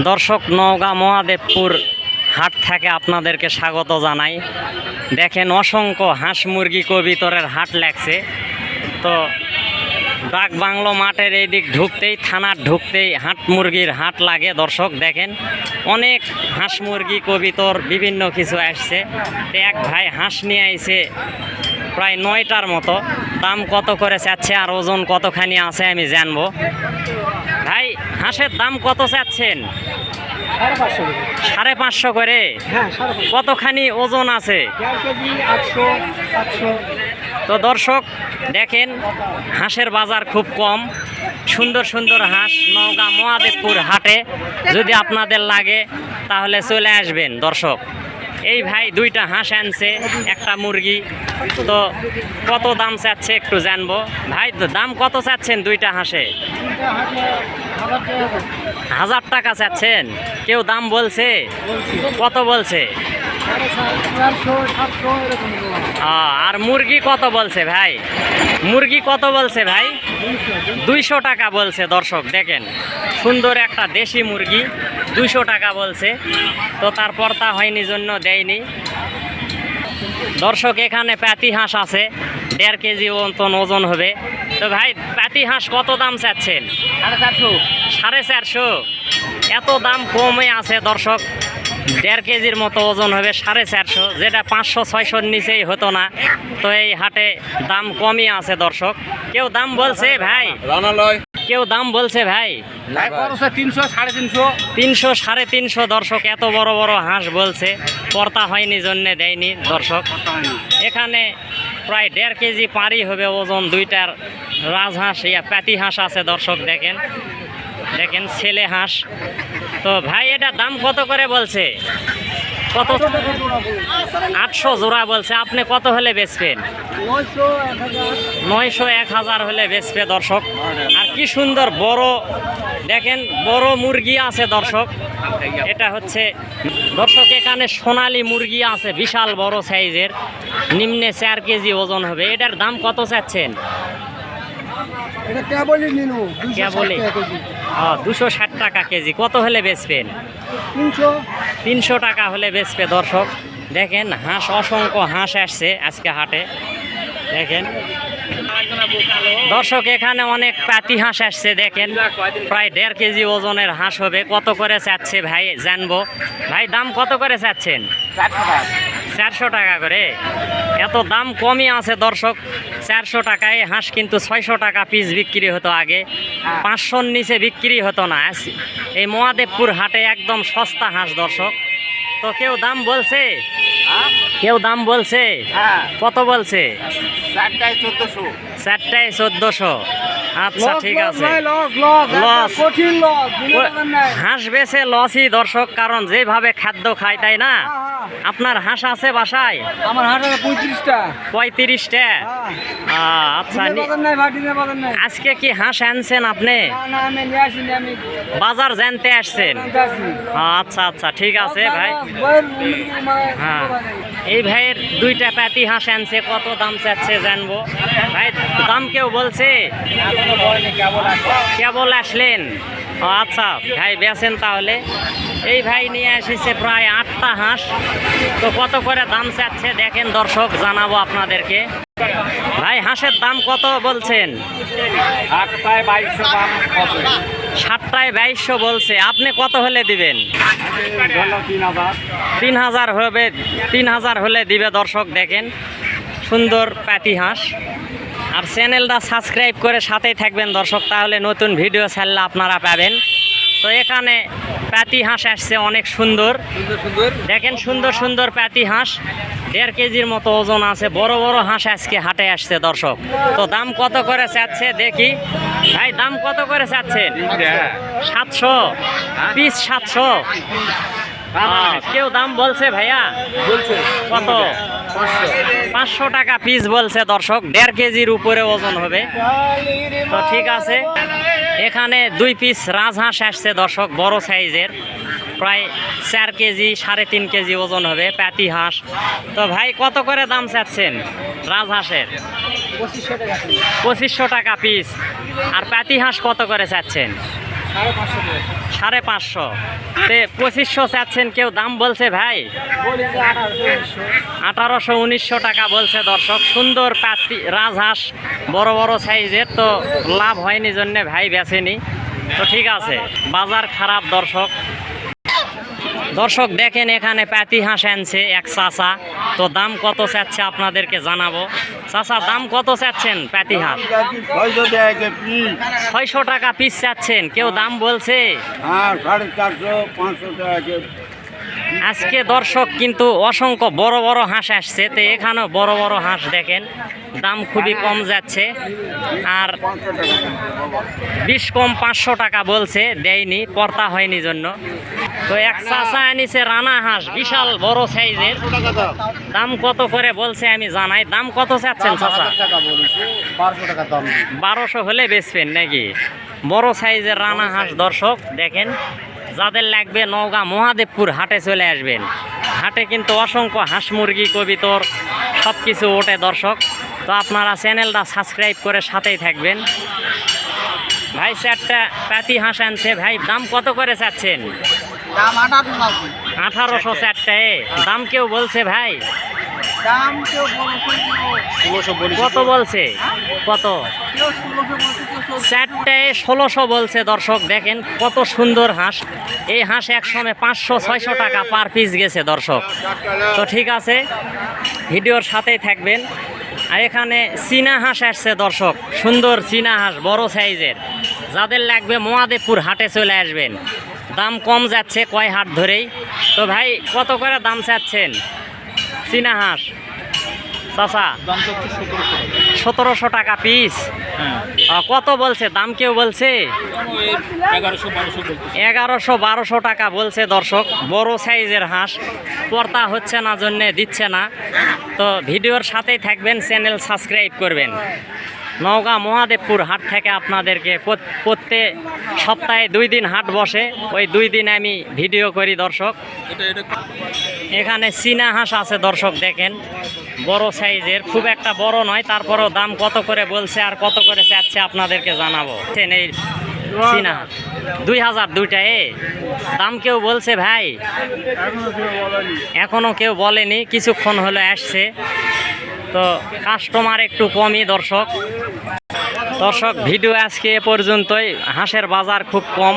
দর্শক, নওগাঁ মহাদেবপুর হাট থেকে আপনাদেরকে স্বাগত জানাই। দেখেন অসংখ্য হাঁস মুরগি কবিতরের হাট লাগছে। তো ডাক বাংলো মাঠের এই দিক ঢুকতেই, থানার ঢুকতেই হাট মুরগির হাট লাগে। দর্শক, দেখেন অনেক হাঁস মুরগি কবিতর, বিভিন্ন কিছু আসছে। তো এক ভাই হাঁস নিয়ে আইছে প্রায় নয়টার মতো। দাম কত করে চাচ্ছে আর ওজন কতখানি আছে আমি জানব। হাঁসের দাম কত চাচ্ছেন? সাড়ে পাঁচশো করে। হ্যাঁ কতখানি ওজন আছে? তো দর্শক দেখেন হাঁসের বাজার খুব কম। সুন্দর সুন্দর হাঁস নওগাঁ মহাদেবপুর হাটে। যদি আপনাদের লাগে তাহলে চলে আসবেন দর্শক। এই ভাই দুইটা হাঁস আনছে, একটা মুরগি। তো কত দাম চাচ্ছে একটু জানব। ভাই দাম কত চাচ্ছেন দুইটা হাঁসে? হাজার টাকা। চাচ্ছেন? কেউ দাম বলছে? কত বলছে? আর মুরগি কত বলছে ভাই? মুরগি কত বলছে ভাই? দুইশো, টাকা বলছে দর্শক দেখেন। সুন্দর একটা দেশি মুরগি দুইশো টাকা বলছে। তো তারপর তা হয়নি জন্য দেয়নি। দর্শক এখানে প্যাতি হাঁস আছে দেড় কেজি মতন ওজন হবে। তো ভাই প্যাতি হাঁস কত দাম চাচ্ছেন? সাড়ে চারশো। সাড়ে চারশো। এত দাম কমে আছে দর্শক। দেড় কেজির মতো ওজন হবে সাড়ে চারশো, যেটা পাঁচশো, ছয়শোর নিচেই হতো না। তো এই হাটে দাম কমই আছে দর্শক। কেউ দাম বলছে, ভাই? কেউ দাম বলছে ভাই? তিনশো সাড়ে তিনশো। তিনশো সাড়ে তিনশো দর্শক এত বড় বড় হাঁস বলছে। পর্তা হয়নি জন্যে দেয়নি দর্শক। এখানে প্রায় দেড় কেজি পারি হবে ওজন দুইটার রাজহাঁস ইয়া প্যাতি হাঁস আছে দর্শক দেখেন। দেখেন ছেলে হাঁস। তো ভাই এটা দাম কত করে বলছে? কত? আটশো জোড়া বলছে। আপনি কত হলে বেচবেন? নয়শো এক হাজার হলে বেচবে দর্শক। আর কি সুন্দর বড়, দেখেন, বড় মুরগি আছে দর্শক। এটা হচ্ছে, দর্শক, এখানে সোনালি মুরগি আছে, বিশাল বড় সাইজের। নিম্নে চার কেজি ওজন হবে। এটার দাম কত চাচ্ছেন? এটা কেবলই নিনু কেবলই? কেজি। দুশো ষাট টাকা কেজি। কত হলে বেচবেন? তিনশো। তিনশো টাকা হলে বেচবে দর্শক। দেখেন হাঁস অসংখ্য হাঁস আসছে আজকে হাটে। দেখেন। দর্শক এখানে অনেক পাতি হাঁস আসছে দেখেন। প্রায় দেড় কেজি ওজনের হাঁস হবে। কত করে চাচ্ছে ভাই? জানব। ভাই দাম কত করে চাচ্ছেন? চারশো টাকা করে। এত দাম কমই আছে দর্শক। চারশো টাকায় হাঁস কিন্তু ছয়শো টাকা পিস বিক্রি হতো আগে। পাঁচশোর নিচে বিক্রি হতো না। এই মহাদেবপুর হাটে একদম সস্তা হাঁস দর্শক। তো কেউ দাম বলছে? কেউ দাম বলছে? হ্যাঁ। কত বলছে? চারটায় চোদ্দশো। চারটায় চোদ্দোশো। আচ্ছা ঠিক আছে। লস হাঁস বেছে লসই দর্শক কারণ যেভাবে খাদ্য খায় তাই না? আপনার হাঁস আছে বাসায়? আমার হাটে পঁয়ত্রিশটা। পঁয়ত্রিশটা? আচ্ছা বাজার নাই আজকে কি হাঁস আনছেন আপনি? বাজার জানতে আসছেন। আচ্ছা আচ্ছা ঠিক আছে ভাই। হ্যাঁ। এই ভাইয়ের দুইটা প্যাতি হাঁস আনছে কত দাম চাচ্ছে জানব। ভাই দাম কেউ বলছে? কেবল আসলেন? ও আচ্ছা ভাই বেছেন তাহলে। এই ভাই নিয়ে এসেছে প্রায় আটটা হাঁস। তো কত করে দাম চাচ্ছে দেখেন দর্শক জানাব আপনাদেরকে। ভাই হাঁসের দাম কত বলছেন? আটটায় বাইশশো দাম সাতটায় বাইশশো বলছে। আপনি কত হলে দিবেন? তিন হাজার। তিন হাজার হবে তিন হাজার হলে দিবে দর্শক দেখেন। সুন্দর প্যাতি হাঁস। আর চ্যানেলটা সাবস্ক্রাইব করে সাথেই থাকবেন দর্শক তাহলে নতুন ভিডিও ছাড়লে আপনারা পাবেন। তো এখানে প্যাতি হাঁস আসছে অনেক সুন্দর। দেখেন সুন্দর সুন্দর প্যাতি হাঁস। দেড় কেজির মতো ওজন আছে। বড় বড় হাঁস আজকে হাটে আসছে দর্শক। তো দাম কত করে চাচ্ছে দেখি। ভাই দাম কত করে চাচ্ছেন? সাতশো। পিস সাতশো। কেউ দাম বলছে ভাইয়া? বলছে। কত? পাঁচশো টাকা পিস বলছে দর্শক দেড় কেজির উপরে ওজন হবে। তো ঠিক আছে এখানে দুই পিস রাজহাঁস আসছে দর্শক বড় সাইজের। প্রায় চার কেজি সাড়ে তিন কেজি ওজন হবে প্যাতি হাঁস। তো ভাই কত করে দাম চাচ্ছেন রাজহাঁসের? পঁচিশশো টাকা পিস আর প্যাতি হাঁস কত করে চাচ্ছেন? সাড়ে পাঁচশো। তে পঁচিশশো চাচ্ছেন কেউ, দাম বলছে ভাই? আঠারোশো উনিশশো টাকা বলছে দর্শক। সুন্দর পাতি রাজহাঁস, বড় বড় সাইজের, তো লাভ হয়নি জন্যে ভাই বেছেনি তো ঠিক আছে, বাজার খারাপ দর্শক। দর্শক, দেখেন এখানে প্যাতি হাঁস আনছে এক চাচা। তো দাম কত চাচ্ছে আপনাদেরকে জানাব। চাচা, দাম কত চাচ্ছেন প্যাতি হাঁস? ছয়শো টাকা পিস চাচ্ছেন। কেউ দাম বলছে? হ্যাঁ আজকে দর্শক কিন্তু অসংখ্য বড় বড় হাঁস আসছে। তো এখানেও বড় বড় হাঁস দেখেন দাম খুবই কম যাচ্ছে। আর বিশ কম পাঁচশো টাকা বলছে দেয়নি পর্তা হয়নি জন্য। তো এক চাষা আনিছে রানা হাঁস বিশাল বড় সাইজের। দাম কত করে বলছে আমি জানাই। দাম কত চাচ্ছেন বারোশো বারোশো হলে বেচবেন নাকি? বড় সাইজের রানা হাঁস দর্শক দেখেন। যাদের লাগবে নওগাঁ মহাদেবপুর হাটে চলে আসবেন। হাটে কিন্তু অসংখ্য হাঁস মুরগি কবিতর সব কিছু ওঠে দর্শক। তো আপনারা চ্যানেলটা সাবস্ক্রাইব করে সাথেই থাকবেন। ভাই চারটা পাতি হাঁস আনছে। ভাই দাম কত করে চাচ্ছেন? আঠারোশো চারটায় দাম কেউ বলছে ভাই? দাম কেউ বলছে ষোলোশো বলেছে কত বলছে। কত? চারটায় ষোলোশো বলছে দর্শক, দেখেন কত সুন্দর হাঁস। এই হাঁস একসময় পাঁচশো, ছয়শো টাকা পার পিস গেছে দর্শক। তো ঠিক আছে, ভিডিওর সাথেই থাকবেন। আর এখানে চীনা হাঁস আসছে দর্শক, সুন্দর চীনা হাঁস, বড় সাইজের। যাদের লাগবে মহাদেবপুর হাটে চলে আসবেন। দাম কম যাচ্ছে কয় হাট ধরেই। তো ভাই, কত করে দাম চাচ্ছেন চীনা হাঁস? চাচা সতেরোশো টাকা। পিস হ্যাঁ। কত বলছে? দাম কেউ বলছে? এগারোশো বারোশো টাকা বলছে দর্শক। বড় সাইজের হাঁস। পর্তা হচ্ছে না জন্যে দিচ্ছে না। তো ভিডিওর সাথেই থাকবেন চ্যানেল সাবস্ক্রাইব করবেন। নওগাঁ মহাদেবপুর হাট থেকে আপনাদেরকে প্রত- প্রত্যেক সপ্তাহে দুই দিন হাট বসে। ওই দুই দিন আমি ভিডিও করি দর্শক। এখানে চীনা হাঁস আছে দর্শক দেখেন। বড় সাইজের, খুব একটা বড় নয়, তারপরও দাম কত করে বলছে আর কত করে চাচ্ছে আপনাদেরকে জানাব। এই চীনা দুই হাজার দুইটা, এ, দাম কেউ বলছে ভাই? এখনও কেউ বলেনি, কিছুক্ষণ হলো আসছে। তো কাস্টমার একটু কমই দর্শক। দর্শক, ভিডিও আজকে এ পর্যন্তই। হাঁসের বাজার খুব কম,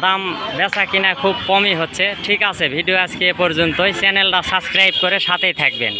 দাম বেচা কিনা খুব কমই হচ্ছে। ঠিক আছে, ভিডিও আজকে এ পর্যন্তই। চ্যানেলটা সাবস্ক্রাইব করে সাথেই থাকবেন।